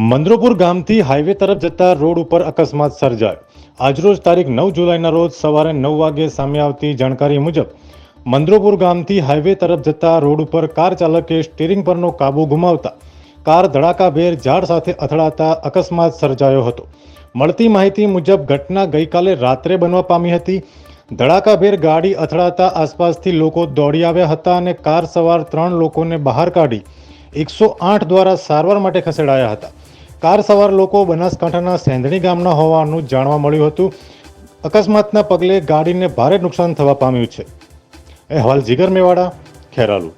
મંદરોપુર ગામથી હાઈવે તરફ જતા રોડ ઉપર અકસ્માત સર્જાયો. આજરોજ તારીખ નવ જુલાઈના રોજ સવારે નવ વાગે સામે આવતી જાણકારી મુજબ, મંદ્રોપુર ગામથી હાઈવે તરફ જતા રોડ ઉપર કાર ચાલકે સ્ટીરિંગ પરનો કાબુ ગુમાવતા, કાર ધડાકાભેર ઝાડ સાથે અથડાતા અકસ્માત સર્જાયો હતો. મળતી માહિતી મુજબ, ઘટના ગઈકાલે રાત્રે બનવા પામી હતી. ધડાકાભેર ગાડી અથડાતા આસપાસથી લોકો દોડી આવ્યા હતા અને કાર સવાર ત્રણ લોકોને બહાર કાઢી એકસો આઠ દ્વારા સારવાર માટે ખસેડાયા હતા. કાર સવાર લોકો બનાસકાંઠાના સેંધણી ગામના હોવાનું જાણવા મળ્યું હતું. અકસ્માતના પગલે ગાડીને ભારે નુકસાન થવા પામ્યું છે. અહેવાલ જીગર મેવાડા, ખેરાલુ.